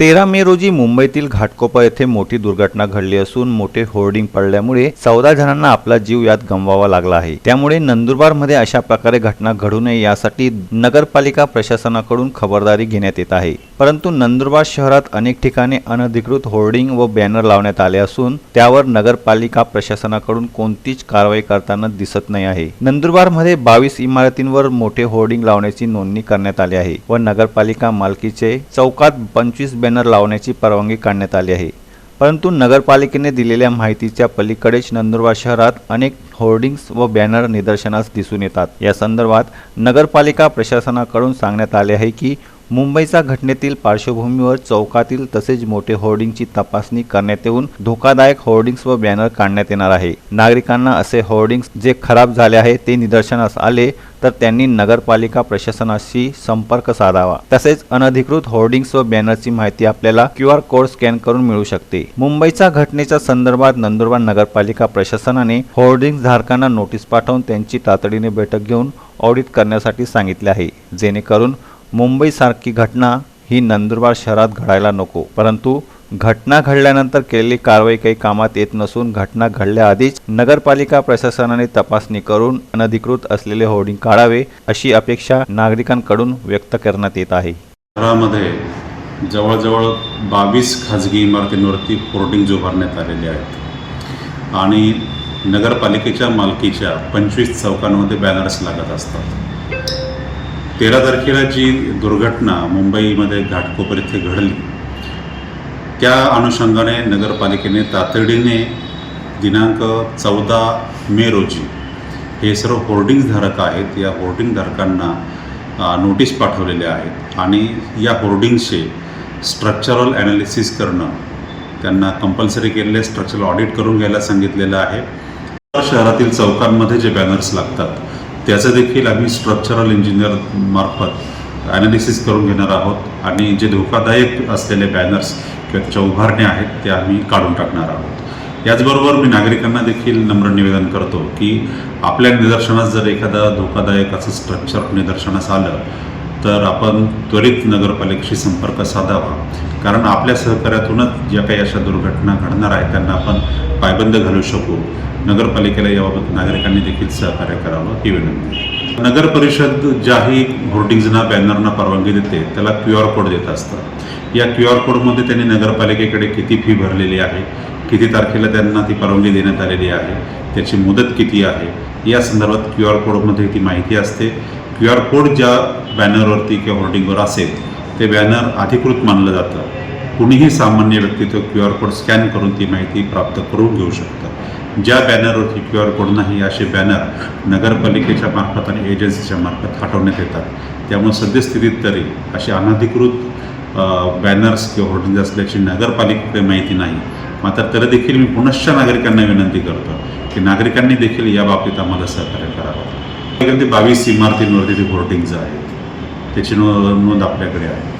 तेरा मे रोजी मुंबईतील घाटकोपर येथे मोठी दुर्घटना घडली असून मोठे होर्डिंग पडल्यामुळे चौदा जणांना आपला जीव यात गमवावा लागला आहे. त्यामुळे नंदुरबारमध्ये अशा प्रकारे घटना घडू नये यासाठी नगरपालिका प्रशासनाकडून खबरदारी घेण्यात येत आहे. परंतु नंदुरबार शहरात अनेक ठिकाणी अनधिकृत होर्डिंग व बॅनर लावण्यात आले असून त्यावर नगरपालिका प्रशासनाकडून कोणतीच कारवाई करताना दिसत नाही आहे. नंदुरबारमध्ये बावीस इमारतींवर मोठे होर्डिंग लावण्याची नोंदणी करण्यात आली आहे व नगरपालिका मालकीचे चौकात पंचवीस बॅनर लावण्याची परवानगी काढण्यात आली आहे. परंतु नगरपालिकेने दिलेल्या माहितीच्या पलीकडेच नंदुरबार शहरात अनेक होर्डिंग्स व बॅनर निदर्शनास दिसून येतात. या संदर्भात नगरपालिका प्रशासनाकडून सांगण्यात आले आहे की मुंबईच्या घटनेतील पार्श्वभूमीवर चौकातील तसेच मोठे होर्डिंगची तपासणी करण्यात येऊन धोकादायक होर्डिंग्स व बॅनर काढण्यात येणार आहे. नागरिकांना असे होर्डिंग्स जे खराब झाले आहे ते निदर्शनास आले तर त्यांनी नगरपालिका प्रशासनाशी संपर्क साधावा. तसेच अनधिकृत होर्डिंग्स व बॅनरची माहिती आपल्याला क्यू आर कोड स्कॅन करून मिळू शकते. मुंबईच्या घटनेच्या संदर्भात नंदुरबार नगरपालिका प्रशासनाने होर्डिंग्स धारकांना नोटीस पाठवून त्यांची तातडीने बैठक घेऊन ऑडिट करण्यासाठी सांगितले आहे. जेणेकरून मुंबईसारखी घटना ही नंदुरबार शहरात घडायला नको. परंतु घटना घडल्यानंतर केलेली कारवाई काही कामात येत नसून घटना घडल्याआधीच नगरपालिका प्रशासनाने तपासणी करून अनधिकृत असलेले होर्डिंग काढावे अशी अपेक्षा नागरिकांकडून व्यक्त करण्यात येत आहे. शहरामध्ये जवळजवळ बावीस खाजगी इमारतींवरती होर्डिंग उभारण्यात आलेले आहेत आणि नगरपालिकेच्या मालकीच्या पंचवीस चौकांमध्ये बॅनर्स लागत असतात. तेरा तारखेला जी दुर्घटना मुंबईमध्ये घाटकोपर इथे घडली त्या अनुषंगाने नगरपालिकेने तातडीने दिनांक चौदा मे रोजी हे सर्व होर्डिंग्जधारक आहेत या होर्डिंगधारकांना नोटीस पाठवलेल्या आहेत आणि या होर्डिंग्सचे स्ट्रक्चरल ॲनालिसिस करणं त्यांना कंपल्सरी केलेले स्ट्रक्चरल ऑडिट करून घ्यायला सांगितलेलं आहे. शहरातील चौकांमध्ये जे बॅनर्स लागतात त्याचं देखील आम्ही स्ट्रक्चरल इंजिनियर मार्फत ॲनालिसिस करून घेणार आहोत. आणि जे धोकादायक असलेले बॅनर्स किंवा त्याच्या उभारण्या आहेत त्या आम्ही काढून टाकणार आहोत. याचबरोबर मी नागरिकांना देखील नम्र निवेदन करतो की आपल्या निदर्शनास जर एखादा धोकादायक असं स्ट्रक्चर निदर्शनास आलं तर आपण त्वरित नगरपालिकेशी संपर्क साधावा. कारण आपल्या सहकार्यातूनच ज्या काही अशा दुर्घटना घडणार आहेत त्यांना आपण पायबंद घालू शकू. नगरपालिकेला याबाबत नागरिकांनी देखील सहकार्य करावं ही विनंती नगर परिषद ज्याही होर्डिंग्जना बॅनरना परवानगी देते त्याला क्यू आर कोड देत असतं. या क्यू आर कोडमध्ये त्यांनी नगरपालिकेकडे किती फी भरलेली आहे किती तारखेला त्यांना ती परवानगी देण्यात आलेली आहे त्याची मुदत किती आहे या संदर्भात क्यू आर कोडमध्ये ती माहिती असते. क्यू आर कोड ज्या बॅनरवरती किंवा होर्डिंगवर असेल ते बॅनर अधिकृत मानलं जातं. कुणीही सामान्य व्यक्ती तो क्यू आर कोड स्कॅन करून ती माहिती प्राप्त करून घेऊ शकतं. ज्या बॅनरवरती क्यू आर कोड नाही असे बॅनर नगरपालिकेच्या मार्फत आणि एजन्सीच्या मार्फत हटवण्यात येतात. त्यामुळे सद्यस्थितीत तरी असे अनधिकृत बॅनर्स किंवा होर्डिंग असल्याची नगरपालिकेकडे माहिती नाही. मात्र तरी देखील मी पुनश्च नागरिकांना विनंती करतो की नागरिकांनी देखील याबाबतीत आम्हाला सहकार्य करावं. ते बावीस इमारतींवरती ते होर्डिंगचं आहे. त्याची नोंद आपल्याकडे आहे.